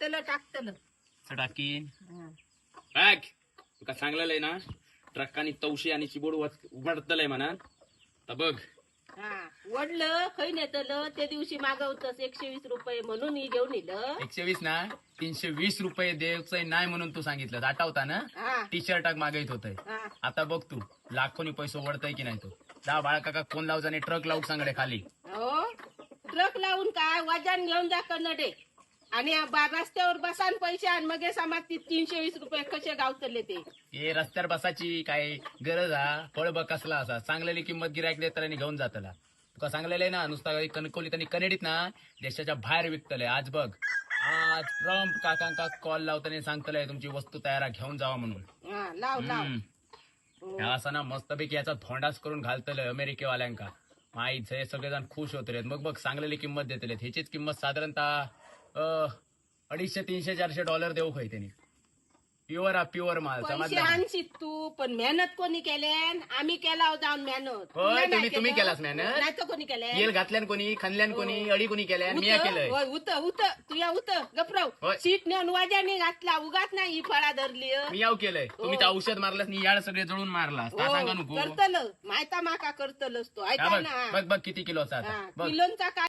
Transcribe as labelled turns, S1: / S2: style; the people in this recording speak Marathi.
S1: टाकतलं टाकतलं.
S2: टाकीन
S1: हा.
S2: बॅग तुका सांगलेलं आहे ना ट्रकानी तवशी आणि चिबोड उघडतलंय म्हणा तर बघ.
S1: हा. वडलं खै नेतलं त्या दिवशी मागवतस एकशे वीस रुपये म्हणून ही घेऊन इलं.
S2: एकशे वीस ना तीनशे वीस रुपये द्यायचंय नाही म्हणून तू सांगितलं. आठवता ना?
S1: हा.
S2: टी शर्टाक मागत होतय.
S1: हा.
S2: आता बघ तू लाखोनी पैसे ओढतय की नाही तो? जा बाळा काका कोण लावचा आणि ट्रक लावू सांगडे खाली?
S1: हो ट्रक लावून काय? वजन घेऊन जा कन्नडे. आणि बा- रस्त्यावर बसान पैसे आणि. मग समाज ती तीनशे वीस रुपये कसे गावतले ते?
S2: हे रस्त्यावर बसाची काय गरज हा? फळ बघ कसला असा. चांगलेली किंमत गिरायक देताना आणि घेऊन जातला. तुका सांगलेलं आहे ना नुसता कणकोली त्यांनी कनेडीत ना देशाच्या बाहेर विकतलंय. आज बघ. आज ट्रम्प काकांका कॉल लावताना सांगतलंय तुमची वस्तू तयार घेऊन जावा म्हणून.
S1: हा लाव लाव.
S2: हम्म. ह्या असं ना मस्तपैकी याचा धोंडाच करून घालतलंय अमेरिकेवाल्यांका. माहीत हे सगळेजण खुश होतले मग बघ चांगलेली किंमत देतले ह्याचीच किंमत साधारणतः अडीचशे तीनशे चारशे डॉलर देऊ खाय त्यांनी. प्युअर हा प्युअर माल
S1: पैसे
S2: समजला?
S1: आणशीत तू पण मेहनत कोणी केल्यान? आम्ही केला हो जाऊन मेहनत.
S2: होय,
S1: तुला नाही
S2: तुम्ही- तुम्ही
S1: केलं?
S2: केलास मेहनत?
S1: नाही तर कोणी केलं
S2: येल घातल्यान कोणी खाल्ल्यान कोणी अडी कोणी केल्यान मी केलंय.
S1: होय उत उत. तू या उत. गपराव
S2: होय.
S1: सीट नेऊन वाजाने घातला उगाच नाही ही फळा धरली हं.
S2: मी याव केलंय. तुम्ही तर औषध मारलास नि याड सगळे जळून मारलास. ता सांगा
S1: हो,
S2: नको.
S1: करतल मायता माका करतलच तो.
S2: हा,
S1: ऐका
S2: बघ
S1: ना.
S2: बघ बघ किती किलो असा
S1: हा,
S2: बघ.
S1: किलोंचा काय